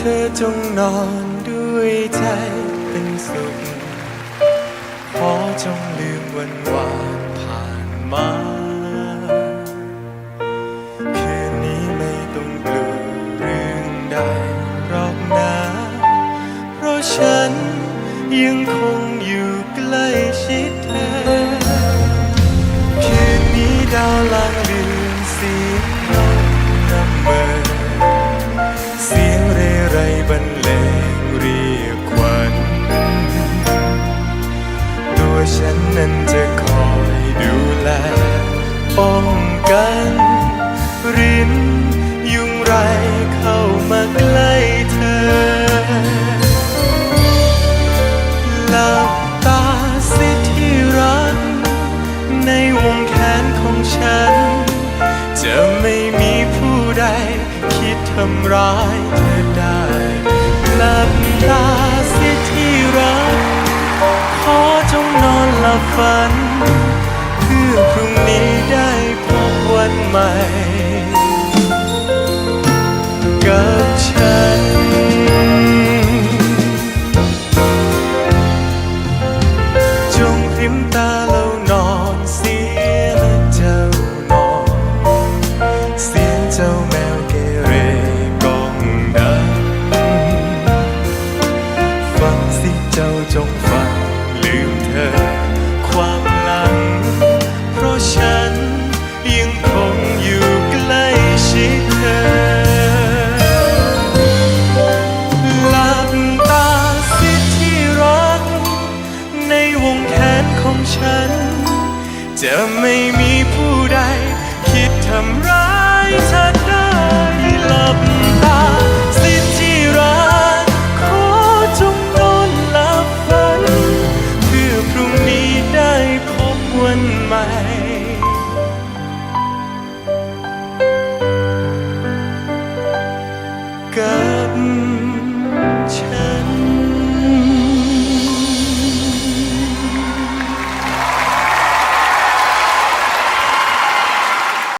ธอจงนอนด้วยใจเป็นสุข ขอจงลืมวันวานผ่านมา คืนนี้ไม่ต้องกลัวเรื่องใดรอบนาเพราะฉันยังคงอยู่ใกล้ชิดเธอ คืนนี้ดาวลางเรื องกัน รินยุงไรเข้ามาใกล้เธอหลับตาสิที่รัก ในวงแขนของฉัน จะไม่มีผู้ใด คิดทำร้ายเธอได้หลับตาสิที่รัก ขอจงนอนหลับฝัน เพื่อพรุ่งนี้ได้ กับฉัน จงพริมตาแล้วนอนเสียเจ้านอน เสียงเจ้าแมวเกเรกองดังฟังสิเจ้าจงฟังลืมเธอความ ฉัน จะไม่มีผู้ใด คิดทำร้ายเธอได้หลับ